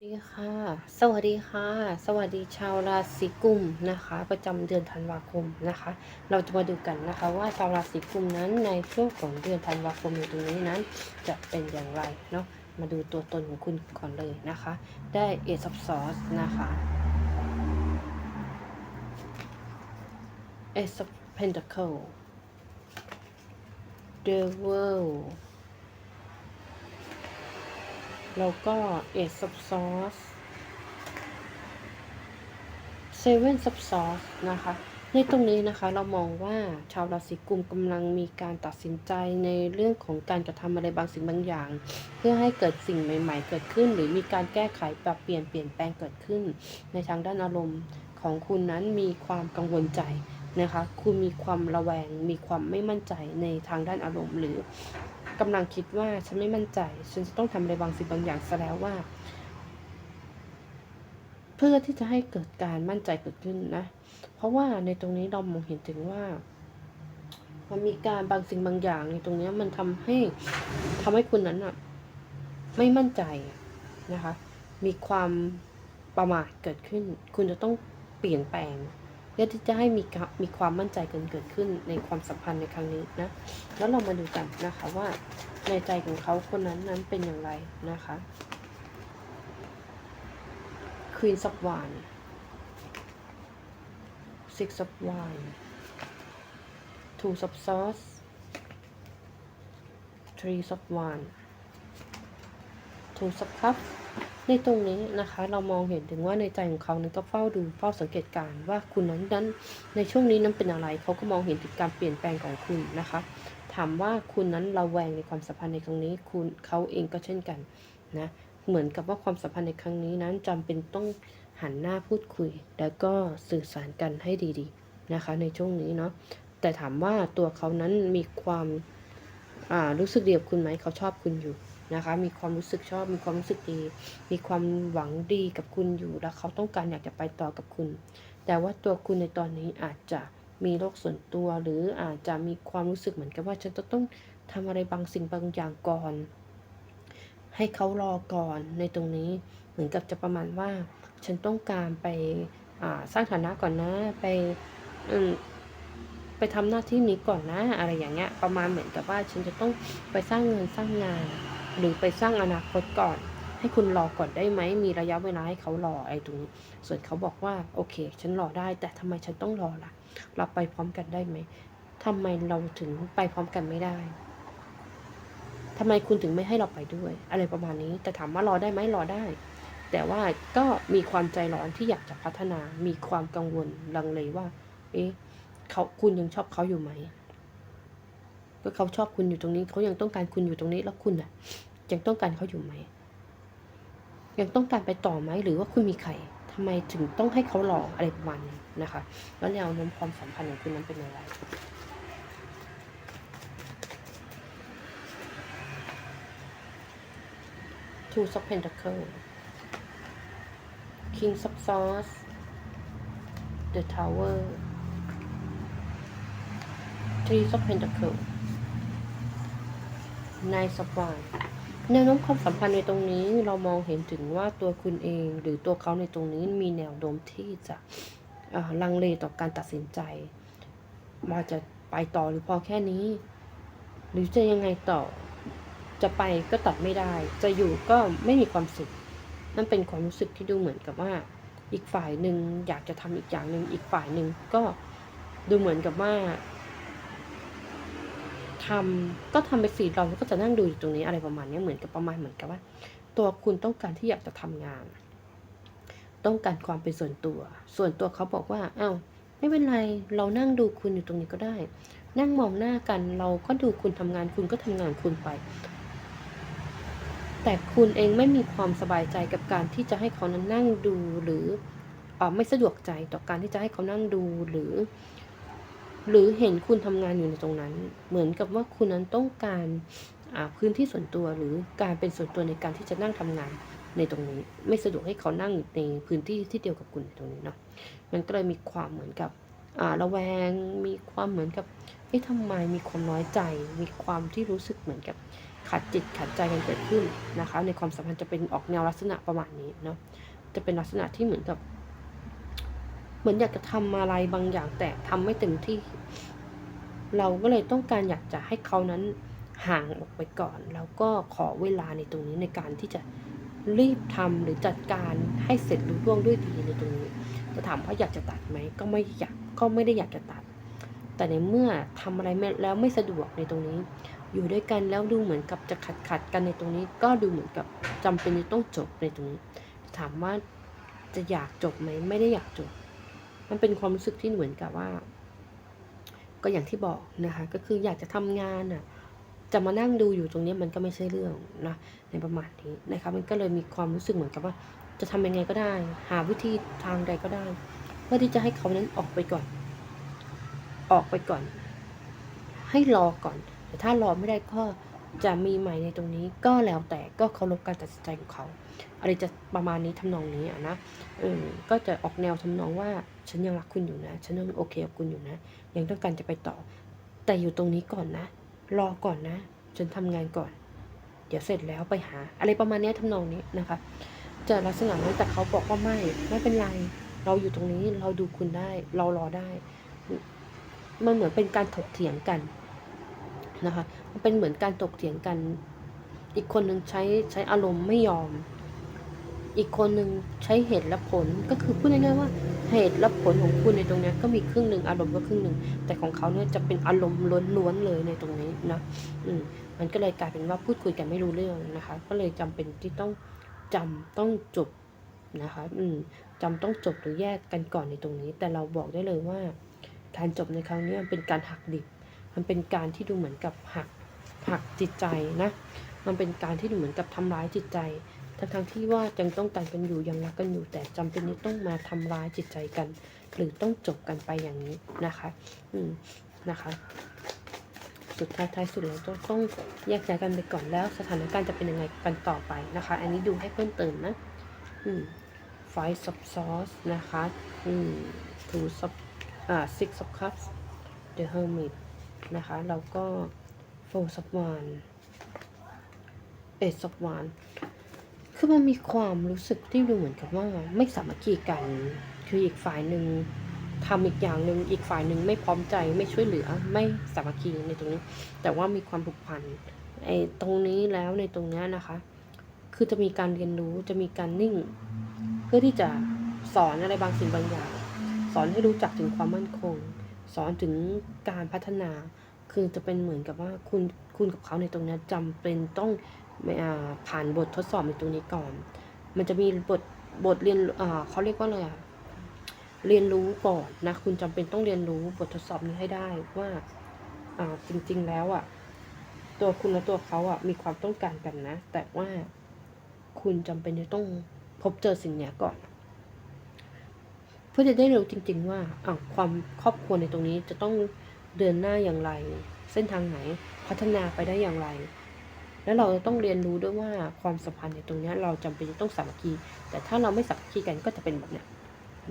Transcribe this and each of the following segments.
สวัสดีค่ะ สวัสดีค่ะ สวัสดีชาวราศีกุมนะคะ ประจำเดือนธันวาคมนะคะ เราจะมาดูกันนะคะว่าชาวราศีกุมนั้นในช่วงของเดือนธันวาคมในตรงนี้นั้น จะเป็นอย่างไรเนาะ มาดูตัวตนของคุณก่อนเลยนะคะ ได้ Ace of Swords นะคะ Ace of Pentacle Devil แล้วก็ Ace of Swords Seven of Swords นะคะ ในตรงนี้นะคะเรามองว่าชาวราศีกุมกำลังมีการตัดสินใจในเรื่องของการกระทำอะไรบางสิ่งบางอย่าง เพื่อให้เกิดสิ่งใหม่ ๆ เกิดขึ้น หรือมีการแก้ไขปรับเปลี่ยนเปลี่ยนแปลงเกิดขึ้น ในทางด้านอารมณ์ของคุณนั้นมีความกังวลใจนะคะ คุณมีความระแวง มีความไม่มั่นใจในทางด้านอารมณ์ หรือ กำลังคิดว่าฉันไม่มั่นใจ ฉันจะต้องทำอะไรบางสิ่งบางอย่างซะแล้วว่า เพื่อที่จะให้เกิดการมั่นใจเกิดขึ้นนะ เพราะว่าในตรงนี้เรามองเห็นถึงว่า มันมีการบางสิ่งบางอย่างในตรงนี้มันทำให้ทำให้คุณนั้นอะไม่มั่นใจนะคะ มีความประมาทเกิดขึ้น คุณจะต้องเปลี่ยนแปลง พื่อที่จะให้มีมีความมั่นใจเกันเกิดขึ้นในความสัมพันธ์ในครั้งนี้นะแล้วเรามาดูกันนะคะว่าในใจของเขาคนนั้นนั้นเป็นอย่างไรนะคะ Queen of Wands Six of Wands Two of Swords Three of Wands Two of Cups ในตรงนี้นะคะ เรามองเห็นถึงว่าในใจของเขานั้นก็เฝ้าดูเฝ้าสังเกตการณ์ว่าคุณนั้นนั้นในช่วงนี้นั้นเป็นอะไรเขาก็มองเห็นถึงการเปลี่ยนแปลงของคุณนะคะ ถามว่าคุณนั้นระแวงในความสัมพันธ์ในครั้งนี้ คุณเขาเองก็เช่นกันนะเหมือนกับว่าความสัมพันธ์ในครั้งนี้นั้นจำเป็นต้องหันหน้าพูดคุย แล้วก็สื่อสารกันให้ดีๆนะคะ ในช่วงนี้เนาะแต่ถามว่าตัวเขานั้นมีความอ่ารู้สึกเดียวคุณไหมเขาชอบคุณอยู่ นะคะ มีความรู้สึกชอบ มีความรู้สึกดี มีความหวังดีกับคุณอยู่ แล้วเขาต้องการอยากจะไปต่อกับคุณ แต่ว่าตัวคุณในตอนนี้อาจจะมีโรคส่วนตัว หรืออาจจะมีความรู้สึกเหมือนกับว่าฉันจะต้องทำอะไรบางสิ่งบางอย่างก่อน ให้เขารอก่อนในตรงนี้เหมือนกับจะประมาณว่า ฉันต้องการไปสร้างฐานะก่อนนะไปไปทำหน้าที่นี้ก่อนนะ อะไรอย่างเงี้ย ประมาณเหมือนกับว่าฉันจะต้องไปสร้างเงินสร้างงาน หรือไปสร้างอนาคตก่อน ให้คุณรอก่อนได้ไหม มีระยะเวลาให้เขารอไอ้ตรงนี้ ส่วนเขาบอกว่าโอเค ฉันรอได้ แต่ทำไมฉันต้องรอล่ะ เราไปพร้อมกันได้ไหมทำไมเราถึงไปพร้อมกันไม่ได้ทำไมคุณถึงไม่ให้เราไปด้วย อะไรประมาณนี้ แต่ถามว่ารอได้ไหมรอได้ แต่ว่าก็มีความใจร้อนที่อยากจะพัฒนา มีความกังวลลังเลว่า เอ๊ะเขาคุณยังชอบเขาอยู่ไหมก็เขาชอบคุณอยู่ตรงนี้ เขายังต้องการคุณอยู่ตรงนี้ แล้วคุณอะ ยังต้องการเขาอยู่ไหม ยังต้องการไปต่อไหมหรือว่าคุณมีใครทำไมถึงต้องให้เขารออะไรประมาณนี้นะคะ แล้วแนวโน้มความสัมพันธ์ของคุณนั้นเป็นอย่างไร Two of Pentacles King of Swords The Tower Three of Pentacles Nine of Wands แนวโน้มความสัมพันธ์ในตรงนี้เรามองเห็นถึงว่าตัวคุณเองหรือตัวเขาในตรงนี้มีแนวโน้มที่จะลังเลต่อการตัดสินใจว่าจะไปต่อหรือพอแค่นี้ หรือจะยังไงต่อจะไปก็ตัดไม่ได้ จะอยู่ก็ไม่มีความสุขนั่นเป็นความรู้สึกที่ดูเหมือนกับว่า อีกฝ่ายหนึ่งอยากจะทำอีกอย่างหนึ่งอีกฝ่ายหนึ่งก็ดูเหมือนกับว่า ทำก็ทำไปสี่เราก็จะนั่งดูอยู่ตรงนี้อะไรประมาณนี้เหมือนกับประมาณเหมือนกับว่า ตัวคุณต้องการที่อยากจะทำงาน ต้องการความเป็นส่วนตัว ส่วนตัวเขาบอกว่าอา้าวไม่เป็นไรเรานั่งดูคุณอยู่ตรงนี้ก็ได้ นั่งมองหน้ากันเราก็ดูคุณทำงานคุณก็ทำงานคุณไป แต่คุณเองไม่มีความสบายใจกับการที่จะให้เขานั้นนั่งดูหรืออไม่สะดวกใจต่อการที่จะให้เขานั่งดูหรือ หรือเห็นคุณทำงานอยู่ในตรงนั้น เหมือนกับว่าคุณนั้นต้องการพื้นที่ส่วนตัวหรือการเป็นส่วนตัวในการที่จะนั่งทำงานในตรงนี้ ไม่สะดวกให้เขานั่งในพื้นที่ที่เดียวกับคุณตรงนี้เนาะมันก็เลยมีความเหมือนกับระแวง มีความเหมือนกับเอ๊ะทำไมมีความน้อยใจ มีความที่รู้สึกเหมือนกับขัดจิตขัดใจกันเกิดขึ้นนะคะ ในความสัมพันธ์จะเป็นออกแนวลักษณะประมาณนี้เนาะจะเป็นลักษณะที่เหมือนกับ มือนอยากจะทำอะไรบางอย่างแต่ทำไม่เต็มที่ เราก็เลยต้องการอยากจะให้เขานั้นห่างออกไปก่อน แล้วก็ขอเวลาในตรงนี้ในการที่จะรีบทำหรือจัดการให้เสร็จรุ่ร่วงด้วยดีในตรงนี้จะถามว่าอยากจะตัดไหมก็ไม่อยากก็ไม่ได้อยากจะตัด แต่ในเมื่อทำอะไรแล้วไม่สะดวกในตรงนี้ อยู่ด้วยกันแล้วดูเหมือนกับจะขัดขัดกันในตรงนี้ ก็ดูเหมือนกับจำเป็นจะต้องจบในตรงนี้ ถามว่าจะอยากจบไหมไม่ได้อยากจบ มันเป็นความรู้สึกที่เหมือนกับว่า ก็อย่างที่บอกนะคะ ก็คืออยากจะทำงานอะ จะมานั่งดูอยู่ตรงนี้มันก็ไม่ใช่เรื่องนะในประมาณนี้นะคะ มันก็เลยมีความรู้สึกเหมือนกับว่า จะทำยังไงก็ได้ หาวิธีทางใดก็ได้ เพื่อที่จะให้เขานั้นออกไปก่อน ออกไปก่อน ให้รอก่อน แต่ถ้ารอไม่ได้ก็ จะมีใหม่ในตรงนี้ก็แล้วแต่ก็เคารพการตัดสินใจของเขา อะไรจะประมาณนี้ทำนองนี้อะนะเออก็จะออกแนวทำนองว่าฉันยังรักคุณอยู่นะ ฉันยังโอเคกับคุณอยู่นะ ยังต้องการจะไปต่อ แต่อยู่ตรงนี้ก่อนนะ รอก่อนนะ ฉันทำงานก่อน เดี๋ยวเสร็จแล้วไปหา อะไรประมาณนี้ยทำนองนี้นะคะ จะลักษณะนั้นแต่เขาบอกว่าไม่ไม่เป็นไร เราอยู่ตรงนี้เราดูคุณได้ เรารอได้ มันเหมือนเป็นการถกเถียงกันนะคะ เป็นเหมือนการถกเถียงกัน อีกคนหนึ่งใช้ใช้อารมณ์ไม่ยอม อีกคนหนึ่งใช้เหตุและผลก็คือพูดง่ายๆว่าเหตุและผลของคุณในตรงนี้ก็มีครึ่งหนึ่งอารมณ์ก็ครึ่งหนึ่งแต่ของเขาเนี่ยจะเป็นอารมณ์ล้วนๆเลยในตรงนี้นะอืมมันก็เลยกลายเป็นว่าพูดคุยกันไม่รู้เรื่องนะคะ ก็เลยจำเป็นที่ต้องจำต้องจบนะคะ อืมจำต้องจบหรือแยกกันก่อนในตรงนี้ แต่เราบอกได้เลยว่าการจบในครั้งนี้มันเป็นการหักดิบ มันเป็นการที่ดูเหมือนกับหัก หักจิตใจนะ มันเป็นการที่ดูเหมือนกับทำร้ายจิตใจทั้งทั้งที่ว่ายังต้องการกันอยู่ยังรักกันอยู่ แต่จำเป็นที่ต้องมาทำร้ายจิตใจกัน หรือต้องจบกันไปอย่างนี้นะคะ อืมนะคะสุดท้ายท้ายสุดเราต้องต้องแยกย้ายกันไปก่อนแล้ว สถานการณ์จะเป็นยังไงกันต่อไปนะคะ อันนี้ดูให้เพิ่มเติมนะ อืม five sub sauce นะคะ อืม two sub อ่า six of cups the hermit นะคะ แล้วก็ four sub one eight sub one คือมันมีความรู้สึกที่ดูเหมือนกับว่าไม่สามัคคีกัน คืออีกฝ่ายหนึ่งทำอีกอย่างหนึ่งอีกฝ่ายหนึ่งไม่พร้อมใจไม่ช่วยเหลือไม่สามัคคีในตรงนี้ แต่ว่ามีความผูกพันไอ้ตรงนี้แล้วในตรงนี้นะคะ คือจะมีการเรียนรู้จะมีการนิ่ง เพื่อที่จะสอนอะไรบางสิ่งบางอย่าง สอนให้รู้จักถึงความมั่นคง สอนถึงการพัฒนา คือจะเป็นเหมือนกับว่าคุณคุณกับเขาในตรงนี้ยจำเป็นต้องอผ่านบททดสอบในตรงนี้ก่อน มันจะมีบทบทเรียนเขาเรียกว่าอะไรอะเรียนรู้ก่อนนะ คุณจำเป็นต้องเรียนรู้บททดสอบนี้ให้ได้ว่าจริง ๆ แล้วอะตัวคุณและตัวเขาอะมีความต้องการกันนะ แต่ว่าคุณจำเป็นจะต้องพบเจอสิ่งนี้ก่อน เพื่อจะได้รู้จริง ๆ ว่าอ้าวความครอบครัวในตรงนี้จะต้อง เดินหน้าอย่างไร เส้นทางไหนพัฒนาไปได้อย่างไร แล้วเราจะต้องเรียนรู้ด้วยว่าความสัมพันธ์ในตรงนี้เราจำเป็นจะต้องสามัคคี แต่ถ้าเราไม่สามัคคีกันก็จะเป็นแบบเนี้ย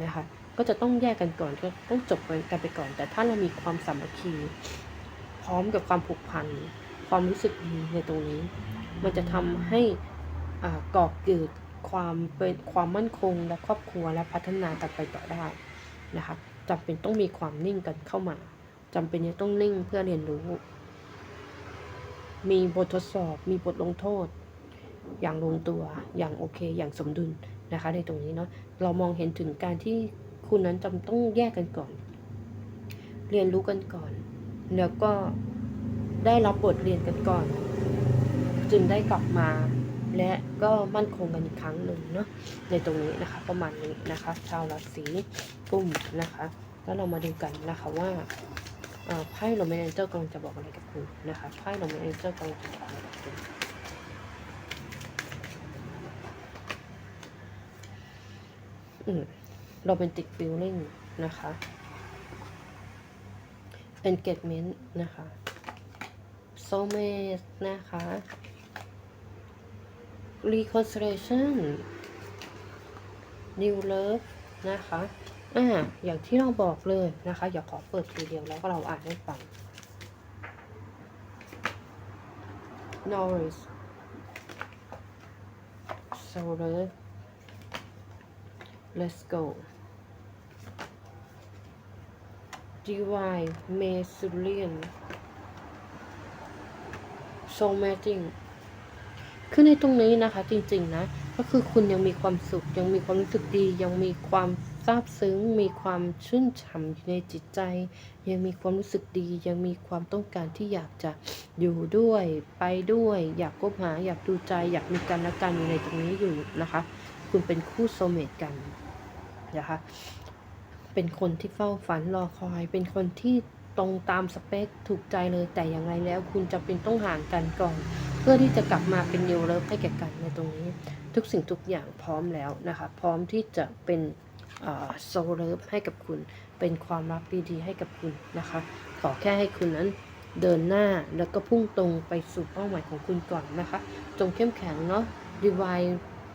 นะคะก็จะต้องแยกกันก่อนก็ต้องจบกันไปก่อน แต่ถ้าเรามีความสามัคคี พร้อมกับความผูกพัน ความรู้สึกดีในตรงนี้ มันจะทำให้อ่าก่อเกิดความเป็นความมั่นคงและครอบครัวและพัฒนากันไปต่อได้นะคะจำเป็นต้องมีความนิ่งกันเข้ามา จำเป็นจะต้องนิ่งเพื่อเรียนรู้ มีบททดสอบ มีบทลงโทษ อย่างลงตัว อย่างโอเค อย่างสมดุลนะคะ ในตรงนี้เนาะ เรามองเห็นถึงการที่คุณนั้นจำต้องแยกกันก่อน เรียนรู้กันก่อน แล้วก็ได้รับบทเรียนกันก่อน จึงได้กลับมาและก็มั่นคงกันอีกครั้งหนึ่งเนาะในตรงนี้นะคะ ประมาณนี้นะคะ ชาวราศีกุมนะคะ แล้วเรามาดูกันนะคะว่า ไพ่โรแมนเจอร์กำลังจะบอกอะไรกับคุณนะคะไพ่โรแมนเจอร์กำลังจะบอกอะไรกับคุณอืมโรแมนติกฟิลลิ่งนะคะ engagement นะคะ soulmate นะคะ reconciliation new love นะคะ อ่าอย่างที่เราบอกเลยนะคะ อย่าขอเปิดทีเดียวแล้วก็เราอ่านให้ฟัง Norris Solar Let's go Divine Mesurian So Matching คือในตรงนี้นะคะจริงๆนะ ก็คือคุณยังมีความสุข ยังมีความรู้สึกดี ยังมีความ ซาบซึ้งมีความชื่นฉ่ำอยู่ในจิตใจ ยังมีความรู้สึกดี ยังมีความต้องการที่อยากจะอยู่ด้วยไปด้วย อยากคบหาอยากดูใจ อยากมีกันและกันอยู่ในตรงนี้อยู่นะคะ คุณเป็นคู่โซเมตกันนะคะเป็นคนที่เฝ้าฝันรอคอย เป็นคนที่ตรงตามสเปคถูกใจเลยแต่อย่างไรแล้ว คุณจะเป็นต้องห่างกันก่อน เพื่อที่จะกลับมาเป็นนิวเลิฟให้แก่กันในตรงนี้ ทุกสิ่งทุกอย่างพร้อมแล้วนะคะ พร้อมที่จะเป็น โซลเลิฟให้กับคุณ เป็นความรักดีๆให้กับคุณนะคะ ขอแค่ให้คุณนั้นเดินหน้าแล้วก็พุ่งตรงไปสู่เป้าหมายของคุณก่อนนะคะ จงเข้มแข็งเนาะดีวาย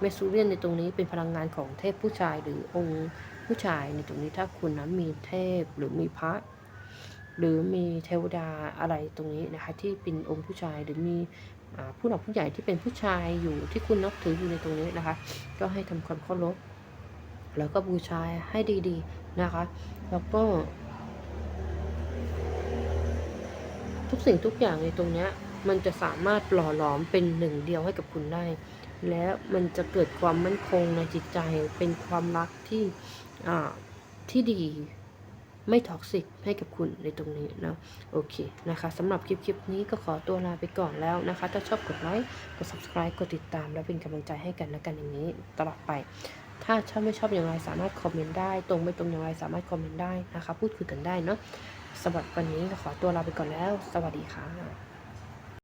เมสูเรียนในตรงนี้เป็นพลังงานของเทพผู้ชายหรือองค์ผู้ชายในตรงนี้ถ้าคุณนั้นมีเทพหรือมีพระ หรือมีเทวดาอะไรตรงนี้นะคะ ที่เป็นองค์ผู้ชายหรือมีผู้หลักผู้ใหญ่ที่เป็นผู้ชายอยู่ที่คุณนับถืออยู่ในตรงนี้นะคะ ก็ให้ทำความเคารพ แล้วก็บูชาให้ดีๆนะคะ แล้วก็ ทุกสิ่งทุกอย่างในตรงนี้มันจะสามารถหล่อหลอมเป็นหนึ่งเดียวให้กับคุณได้ และมันจะเกิดความมั่นคงในจิตใจเป็นความรักที่ที่ดีไม่ท็อกซิกให้กับคุณในตรงนี้นะโอเคนะคะสำหรับคลิปคลิปนี้ก็ขอตัวลาไปก่อนแล้วนะคะ ถ้าชอบกดไลค์กด subscribe กดติดตาม และเป็นกำลังใจให้กันและกันอย่างนี้ตลอดไป ถ้าชอบไม่ชอบอย่างไรสามารถคอมเมนต์ได้ ตรงไม่ตรงอย่างไรสามารถคอมเมนต์ได้นะคะ พูดคุยกันได้เนาะสำหรับวันนี้ขอตัวลาไปก่อนแล้ว สวัสดีค่ะ